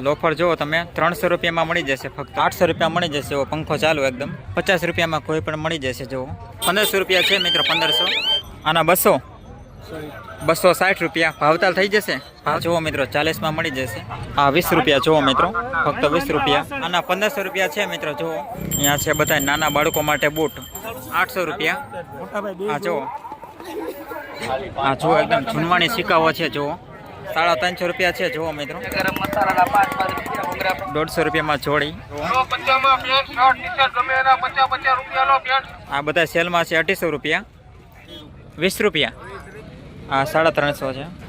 Loafer જુઓ તમે, ત્રણસો રૂપિયામાં મળી જશે ફક્ત. આઠસો રૂપિયા મળી જશે એવો પંખો ચાલુ એકદમ. પચાસ રૂપિયામાં કોઈ પણ મળી જશે જુઓ. પંદરસો રૂપિયા છે મિત્રો, પંદરસો. આના બસો. બસો સાઠ રૂપિયા. ભાવતાલ થઈ જશે? ભાવ જુઓ મિત્રો, ચાલીસમાં મળી જશે. હા વીસ રૂપિયા જુઓ મિત્રો, ફક્ત વીસ રૂપિયા. આના પંદરસો રૂપિયા છે મિત્રો, જુઓ. અહીંયા છે બધા નાના બાળકો માટે બૂટ. આઠસો રૂપિયા. હા, જુઓ. હા જુઓ, એકદમ જૂનવાણી સિક્કાઓ છે, જુઓ. સાડા ત્રણસો રૂપિયા છે, જુઓ મિત્રો. દોઢસો રૂપિયામાં જોડી. આ બધા સેલમાં છે અઢીસો રૂપિયા. વીસ રૂપિયા. આ સાડા ત્રણસો છે.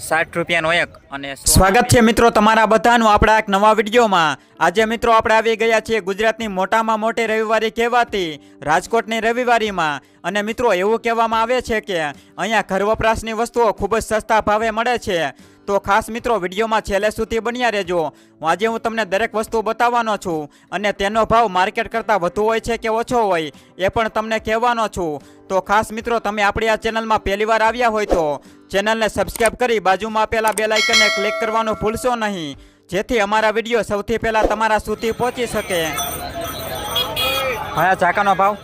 સાઠ રૂપિયાનો એક અને સ્વાગત છે મિત્રો તમારા બધાનું આપણા એક નવા વિડીયોમાં. આજે મિત્રો આપણે આવી ગયા છીએ ગુજરાતની મોટામાં મોટી રવિવારી કહેવાતી રાજકોટની રવિવારીમાં. અને મિત્રો એવું કહેવામાં આવે છે કે અહીંયા ઘર વપરાશની વસ્તુઓ ખૂબ જ સસ્તા ભાવે મળે છે. તો ખાસ મિત્રો, વિડીયોમાં છેલ્લે સુધી બન્યા રહેજો. આજે હું તમને દરેક વસ્તુ બતાવવાનો છું અને તેનો ભાવ માર્કેટ કરતાં વધુ હોય છે કે ઓછો હોય, એ પણ તમને કહેવાનો છું. તો ખાસ મિત્રો, તમે આપણી આ ચેનલમાં પહેલીવાર આવ્યા હોય તો ચેનલને સબસ્ક્રાઈબ કરી બાજુમાં આપેલા બે લાઇકનને ક્લિક કરવાનું ભૂલશો નહીં. જેથી અમારા વીડિયો સૌથી પહેલાં તમારા સુધી પહોંચી શકે. આ ચાકાનો ભાવ?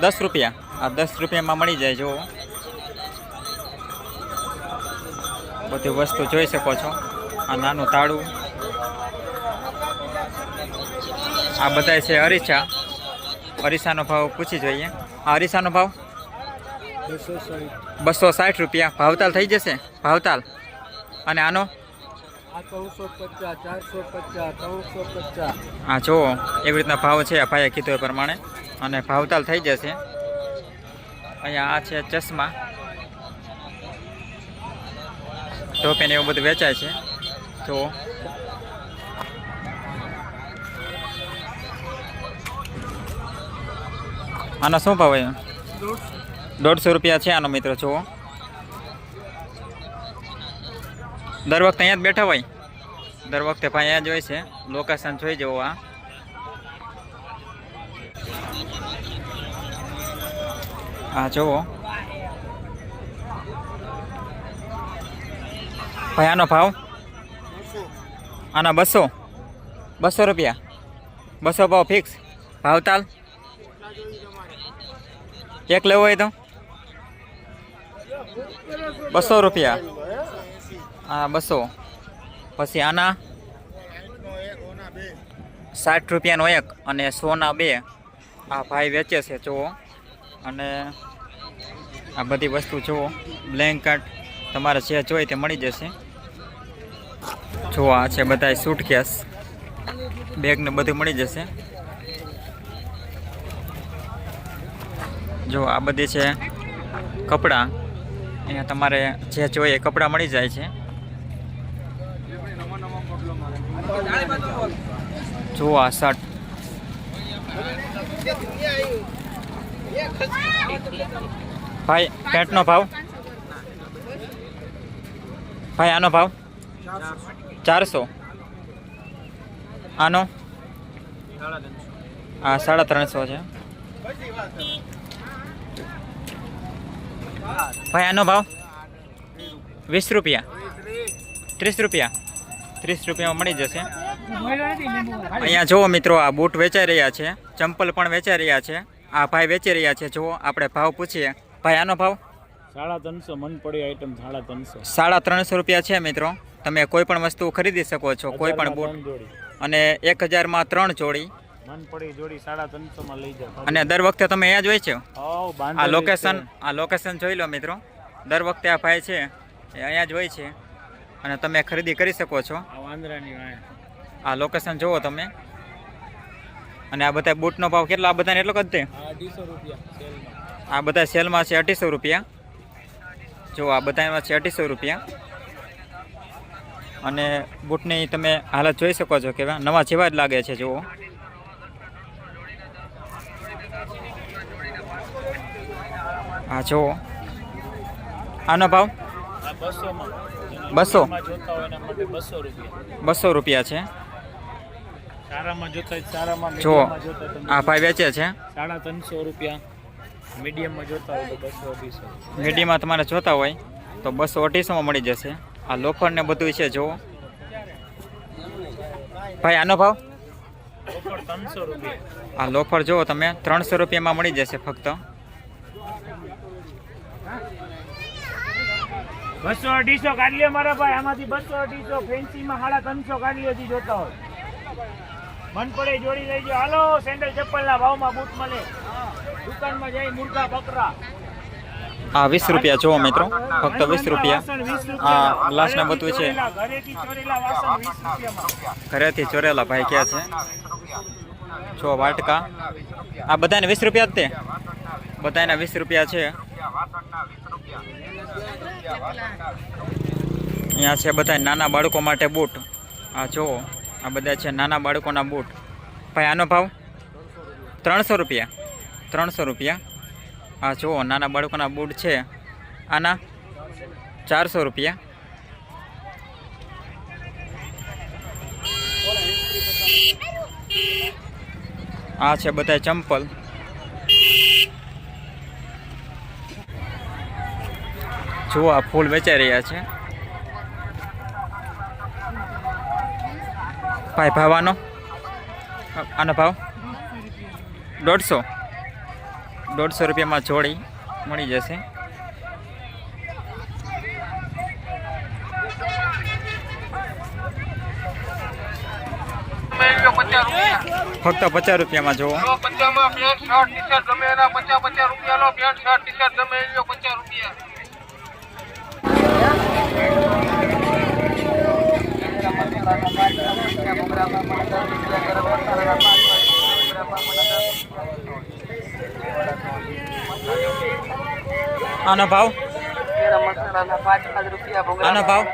દસ રૂપિયા. આ દસ રૂપિયામાં મળી જાય જો બધી વસ્તુ જોઈ શકો છો. આ નાનું તાળું. આ બધા છે અરીસા. અરીસાનો ભાવ પૂછી જોઈએ. આ અરીસાનો ભાવ? બસો સાઠ રૂપિયા. ભાવતાલ થઈ જશે? ભાવતાલ. અને આનો? હા, જુઓ. એવી રીતના ભાવ છે ભાઈએ કીધું એ પ્રમાણે. અને ભાવતાલ થઈ જશે. અહીંયા આ છે ચશ્મા. ટોપી ને એવું બધું વેચાય છે. તો આનો શું ભાવ દોઢસો રૂપિયા છે આનો મિત્ર, જુઓ. દર વખતે અહીંયા જ બેઠા હોય. દર વખતે ભાઈ અહીંયા જ હોય છે. લોકેશન જોઈ જવું આ. હા જુઓ. ભાઈ આનો ભાવ? આના બસો? બસો રૂપિયા. બસો ભાવ ફિક્સ ભાવતાલ એક લેવો હોય તો? બસો રૂપિયા. હા બસો. પછી આના? સાઠ રૂપિયાનો એક અને સોના બે. આ ભાઈ વેચે છે જુઓ. અને આ બધી વસ્તુ જુઓ. બ્લેન્કેટ તમારે જે જોઈએ તે મળી જશે. જુઓ આ છે બધા સૂટકેસ બેગ ને બધું મળી જશે. જો, આ બધી છે કપડાં. અહીંયા તમારે જે જોઈએ કપડાં મળી જાય છે. જો, આ શર્ટ ભાઈ પેન્ટનો ભાવ? ભાઈ, આનો ભાવ? ચારસો. આનો? આ સાડા ત્રણસો છે. ભાઈ આનો ભાવ? વીસ રૂપિયા. ત્રીસ રૂપિયા. ત્રીસ રૂપિયામાં મળી જશે. અહીંયા જુઓ મિત્રો આ બૂટ વેચાઈ રહ્યા છે. ચંપલ પણ વેચાઈ રહ્યા છે. આ ભાઈ વેચી રહ્યા છે. જુઓ આપણે ભાવ પૂછીએ. ભાઈ આનો ભાવ? સાડા ત્રણસો મન પડી આઈટમ સાડા ત્રણસો. સાડા ત્રણસો રૂપિયા છે મિત્રો. તમે કોઈ પણ વસ્તુ ખરીદી શકો છો કોઈ પણ બૂટ. અને એક હજારમાં ત્રણ જોડી. જાઓ. અને દર વખતે તમે અહીંયા જ હોય છો? આ લોકેશન આ લોકેશન જોઈ લો મિત્રો. દર વખતે આ ભાઈ છે એ અહીંયા જ હોય છે. અને તમે ખરીદી કરી શકો છો. આ લોકેશન જુઓ તમે. અને આ બધા બૂટનો ભાવ કેટલો આ બધાને એટલો જ તે આ બધા સેલમાં છે અઢીસો રૂપિયા. જો આ બધામાં છે અઢીસો રૂપિયા. અને બૂટની તમે હાલત જોઈ શકો છો કે નવા જેવા જ લાગે છે જુઓ. હા જુઓ. આનો ભાવ? બસો. બસો રૂપિયા છે. સારામાં જોતા હોય સારામાં જો મીડિયમમાં જોતા હોય તો આ ભાઈ વેચે છે. સાડા ત્રણસો રૂપિયા. મીડિયમમાં જોતા હોય તો બસો અઢીસો. મીડિયમમાં તમારે જોતા હોય તો બસો અઢીસોમાં મળી જશે. આ લોખંડ ને બધું છે, જુઓ. ભાઈ, આનો ભાવ? આ લોફર જુઓ તમે, ત્રણસો રૂપિયામાં મળી જશે ફક્ત. બસો અઢીસો કાઢી મારા ભાઈ, આમાંથી બસો અઢીસો ફેન્સીમાં સાડા ત્રણસો કાઢી જોતા હોય. મન પડે જોડી લઈ જાઓ. હાલો, સેન્ડલ ચપ્પલના ભાવમાં બૂટ મળે. દુકાનમાં જઈ મુર્ગા બકરા. આ વીસ રૂપિયા જુઓ મિત્રો, ફક્ત વીસ રૂપિયા. આ રૂપિયા. ગ્લાસ બધું છે. ઘરેથી ચોરેલા વાસણ 20 રૂપિયામાં. ઘરેથી ચોરેલા ભાઈ ક્યાં છે? જો વાટકા. આ બધાને વીસ રૂપિયા જ તે. બધાના વીસ રૂપિયા છે. અહીંયા છે બધા નાના બાળકો માટે બૂટ. આ જુઓ, આ બધા છે નાના બાળકોના બૂટ. ભાઈ, આનો ભાવ? ત્રણસો રૂપિયા. ત્રણસો રૂપિયા. આ જુઓ, નાના બાળકોના બૂટ છે. આના ચારસો રૂપિયા. આ છે બધા ચંપલ. જુઓ, આ ફૂલ વેચાઈ રહ્યા છે. ભાઈ ભાવ આનો આનો ભાવ? દોઢસો. દોઢસો રૂપિયામાં જોડી મળી જશે. ફક્ત પચાસ રૂપિયામાં જોવો રૂપિયા લો પેન્ટ શર્ટ ટી શર્ટ ગમે એ લો પચાસ રૂપિયા આનો ભાવ? આનો ભાવ?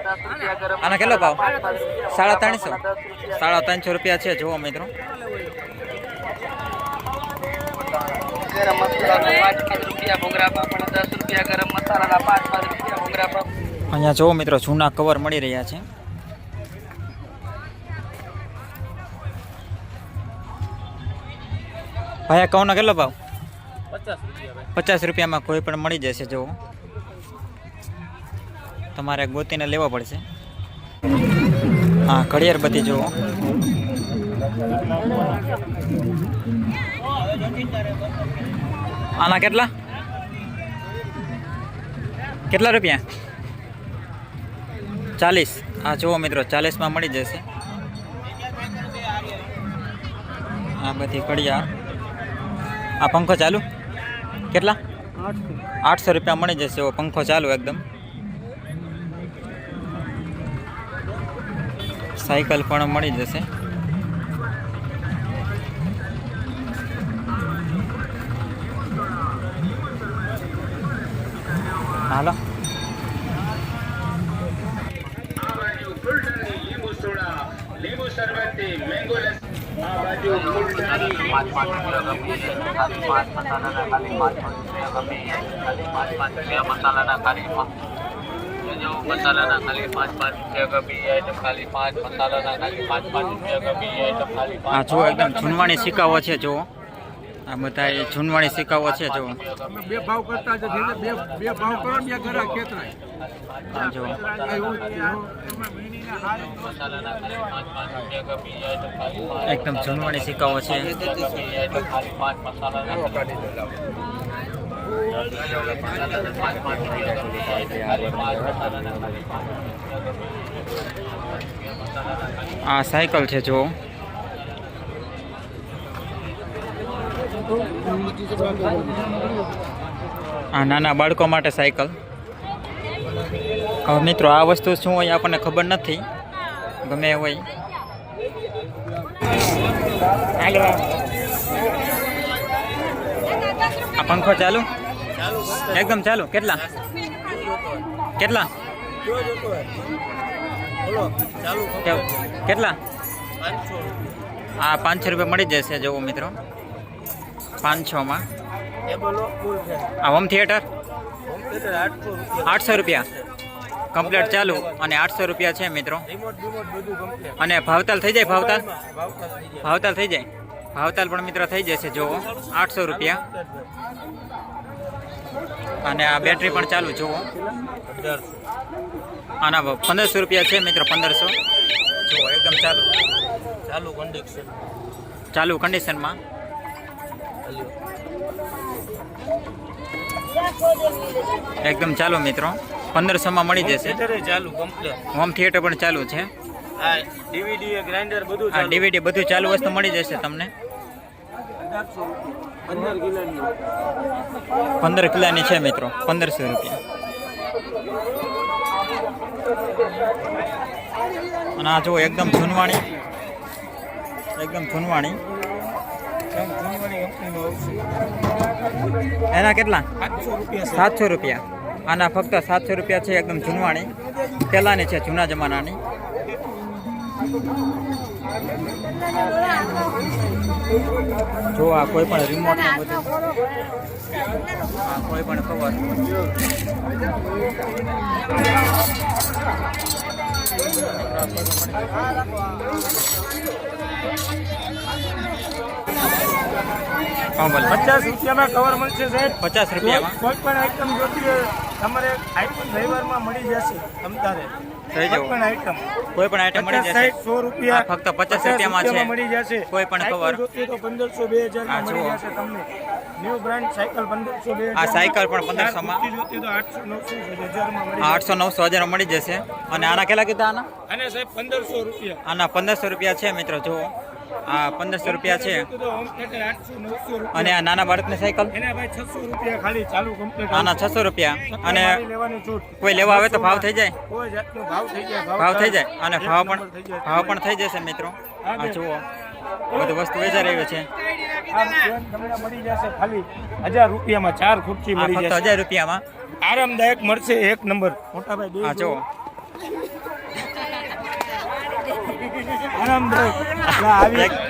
આનો કેટલો ભાવ? સાડા ત્રણસો. સાડા ત્રણસો રૂપિયા છે જુઓ મિત્રો. ગરમ મસાલાના પાંચ પાંચ રૂપિયા ભૂંગરા પાપડ દસ રૂપિયા ગરમ મસાલાના પાંચ પાંચ રૂપિયા ભૂંગરા અહીંયા જુઓ મિત્રો જૂના કવર મળી રહ્યા છે. ભાઈ આ કેટલો ભાવ? પચાસ રૂપિયામાં કોઈ પણ મળી જશે જુઓ તમારે ગોતીને લેવો પડશે. હા ઘડિયાળ બધી જુઓ આના કેટલા? કેટલા રૂપિયા? ચાલીસ. હા, જુઓ મિત્રો, ચાલીસમાં મળી જશે. આ બધી કડિયા આ પંખો ચાલુ? કેટલા? આઠસો. રૂપિયા મળી જશે એવો પંખો ચાલુ એકદમ. સાયકલ પણ મળી જશે. હાલો. પાંચ પાંચ રૂપિયા ગમે ખાલી પાંચ મસાલાના ખાલી પાંચ પાંચ રૂપિયા ગમે ખાલી પાંચ પાંચ રૂપિયા મસાલાના ખાલી જો મસાલાના ખાલી પાંચ પાંચ રૂપિયા ગમે આઈટમ ખાલી પાંચ મસાલાના ખાલી પાંચ પાંચ રૂપિયા ગમે આઈટમ ખાલી આ પાંચ એકદમ જૂનવાણી સિક્કાઓ છે જો આ બધા એ જૂનવાણી સિક્કાઓ છે જો બે ભાવ કરતા જ બે બે ભાવ કરો બે ઘરા ખેતરાય જ એકદમ જૂનવાણી સિક્કાઓ છે. આ સાયકલ છે જુઓ. આ નાના બાળકો માટે સાયકલ. હવે મિત્રો આ વસ્તુ શું હોય આપણને ખબર નથી. ગમે હોય. આ પંખો ચાલુ? એકદમ ચાલુ. કેટલા? કેટલા? કેટલા? આ પાંચસો રૂપિયા મળી જશે જુઓ મિત્રો. પાંચસોમાં. આ હોમ થિયેટર? આઠસો રૂપિયા. કમ્પ્લેટ ચાલુ અને આઠસો રૂપિયા છે મિત્રો. અને ભાવતાલ થઈ જાય ભાવતાલ? ભાવતાલ થઈ જાય. ભાવતાલ પણ મિત્રો થઈ જશે જુઓ. આઠસો રૂપિયા. અને આ બેટરી પણ ચાલુ જુઓ. આના પંદરસો રૂપિયા છે મિત્રો પંદરસો. જુઓ એકદમ ચાલુ. ચાલુ કન્ડિશન ચાલુ કન્ડિશનમાં એકદમ ચાલો મિત્રો. પંદરસોમાં મળી જશે. ચાલુ કમ્પ્લીટ હોમ થિયેટર પણ ચાલુ છે. હા ડીવીડી ગ્રાઇન્ડર બધું આ ડીવીડી બધું ચાલુ વસ્તુ મળી જશે તમને. પંદર કિલાની. છે મિત્રો પંદરસો રૂપિયા. અને આ જુઓ એકદમ જૂનવાણી. એકદમ જૂનવાણી. એના કેટલા? સાતસો રૂપિયા. આના ફક્ત સાતસો રૂપિયા છે એકદમ જૂનવાણી. પહેલાંની છે જૂના જમાનાની. જો આ કોઈ પણ રિમોટ બધું. આ કોઈ પણ કવર પચાસ રૂપિયામાં કવર મળશે સાહેબ. પચાસ રૂપિયામાં. કોઈ પણ આઈટમ જોતી તમારે આઈટમ રવિવારમાં મળી જશે. તમતારે થઈ જવું પણ આઈટમ કોઈ પણ આઈટમ મળી જશે. રૂપિયા ફક્ત રૂપિયામાં છે. મળી કોઈ પણ તો આ મળી જશે તમને. ન્યુ બ્રાન્ડ સાયકલ આ પણ 1500 માં. જોતી તો આઠસો નવસો હજારમાં મળી જશે. અને આના કેટલા કીધા આના? અને સાહેબ પંદરસો રૂપિયા. આના પંદરસો રૂપિયા છે મિત્રો જુઓ. આ પંદરસો રૂપિયા છે. અને આ નાના બાળકની સાયકલ? આના છસો રૂપિયા. અને કોઈ લેવા આવે તો ભાવ થઈ જાય? ભાવ થઈ જાય. અને ભાવ પણ થઈ ભાવ પણ થઈ જશે મિત્રો. આ જુઓ. બધું વસ્તુ વેચાઈ રહ્યું છે. મળી જશે ખાલી હજાર રૂપિયામાં. ચાર ખુરશી મળી જશે હજાર રૂપિયામાં આરામદાયક મળશે એક નંબર. મોટાભાઈ આ જુઓ. આરામદાયક એટલે આવી એક-